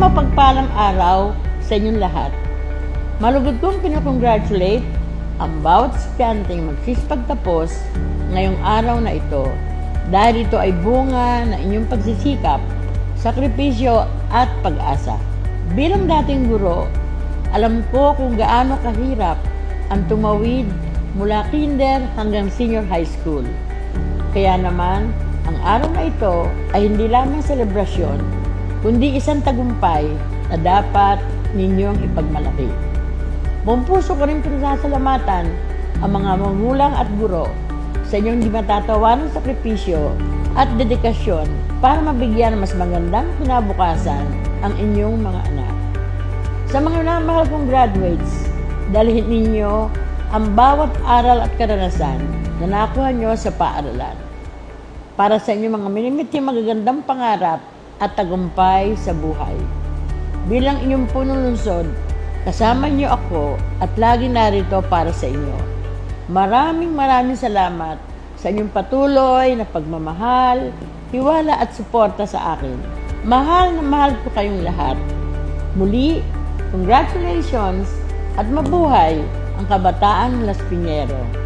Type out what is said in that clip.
mapagpalang araw sa inyong lahat. Malugod kong pinakongratulate ang bawat estudyanteng magsisipagtapos ngayong araw na ito dahil ito ay bunga ng inyong pagsisikap, sakripisyo at pag-asa. Bilang dating guro, alam ko kung gaano kahirap ang tumawid mula kinder hanggang senior high school. Kaya naman, ang araw na ito ay hindi lamang selebrasyon, kundi isang tagumpay na dapat ninyong ipagmalaki. Buong puso ko rin pinasasalamatan ang mga magulang at guro sa inyong di matatawaran sakripisyo at dedikasyon para mabigyan mas magandang kinabukasan ang inyong mga anak. Sa mga namahal kong graduates, dalhin ninyo ang bawat aral at karanasan na nakuha nyo sa paaralan para sa inyong mga minimiti magagandang pangarap at tagumpay sa buhay. Bilang inyong punong lungsod, kasama niyo ako at lagi narito para sa inyo. Maraming maraming salamat sa inyong patuloy na pagmamahal, hiwala at suporta sa akin. Mahal na mahal ko kayong lahat. Muli, congratulations at mabuhay ang kabataan Las Piñero.